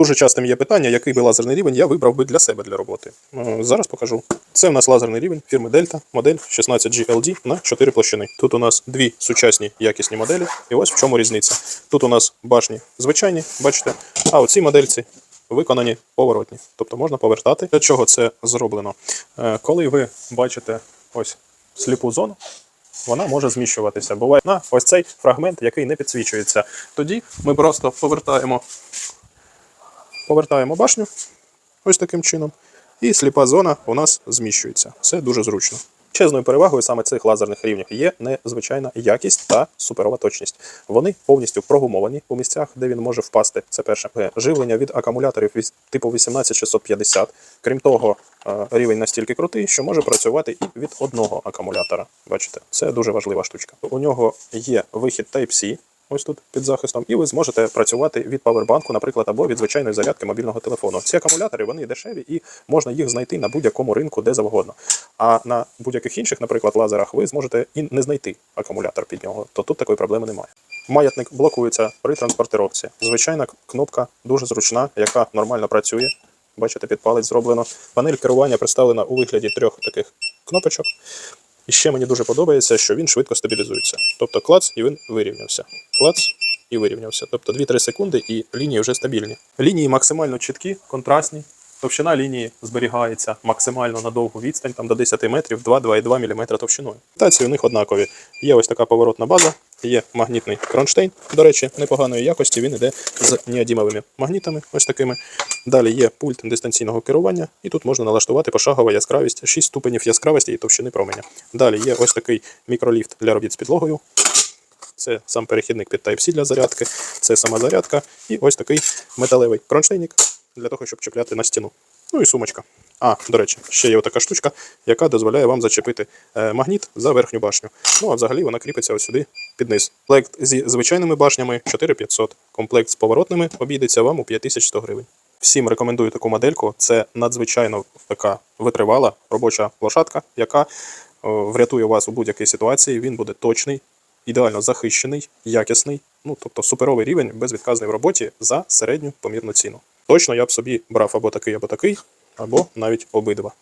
Дуже частим є питання, який би лазерний рівень я вибрав би для себе для роботи. Е, Зараз покажу. Це в нас лазерний рівень фірми Delta, модель 16GLD на 4 площини. Тут у нас дві сучасні якісні моделі, і ось в чому різниця. Тут у нас башні звичайні, бачите, а оці модельці виконані поворотні. Тобто можна повертати. Для чого це зроблено? Е, Коли ви бачите ось сліпу зону, вона може зміщуватися. Буває на ось цей фрагмент, який не підсвічується. Тоді ми просто повертаємо повертаємо башню ось таким чином, і сліпа зона у нас зміщується. Це дуже зручно. Чезною перевагою саме цих лазерних рівнів є незвичайна якість та суперова точність. Вони повністю прогумовані у місцях, де він може впасти. Це перше живлення від акумуляторів типу 18650. Крім того, е, рівень настільки крутий, що може працювати і від одного акумулятора. Бачите, це дуже важлива штучка. У нього є вихід Type-C, ось тут під захистом, і ви зможете працювати від павербанку, наприклад, або від звичайної зарядки мобільного телефону. Ці акумулятори вони дешеві і можна їх знайти на будь-якому ринку, де завгодно. А на будь-яких інших, наприклад, лазерах, ви зможете і не знайти акумулятор під нього, то тут такої проблеми немає. Маятник блокується при транспортировці. Звичайна кнопка дуже зручна, яка нормально працює. Бачите, під палець зроблено. Панель керування представлена у вигляді трьох таких кнопочок. І ще мені дуже подобається, що він швидко стабілізується. Тобто клац і він вирівнявся. Клац і вирівнявся. Тобто 2-3 секунди і лінії вже стабільні. Лінії максимально чіткі, контрастні. Товщина лінії зберігається максимально на довгу відстань, там до 10 метрів, 2-2,2 мм товщиною. Тації у них однакові. Є ось така поворотна база, є магнітний кронштейн, до речі, непоганої якості. Він іде з неодімовими магнітами, ось такими. Далі є пульт дистанційного керування, і тут можна налаштувати пошагова яскравість, 6 ступенів яскравості і товщини променя. Далі є ось такий мікроліфт для робіт з підлогою. Це сам перехідник під Type-C для зарядки, це сама зарядка, і ось такий металевий кронштейник для того, щоб чіпляти на стіну. Ну і сумочка. А, до речі, ще є така штучка, яка дозволяє вам зачепити е, магніт за верхню башню. Ну а взагалі вона кріпиться ось сюди під низ. Комплект зі звичайними башнями 4500. Комплект з поворотними обійдеться вам у 5100 гривень. Всім рекомендую таку модельку. Це надзвичайно така витривала робоча лошадка, яка о, врятує вас у будь-якій ситуації. Він буде точний, ідеально захищений, якісний. Ну тобто суперовий рівень безвідказний в роботі за середню помірну ціну. Точно я б собі брав або такий, або такий, або навіть обидва.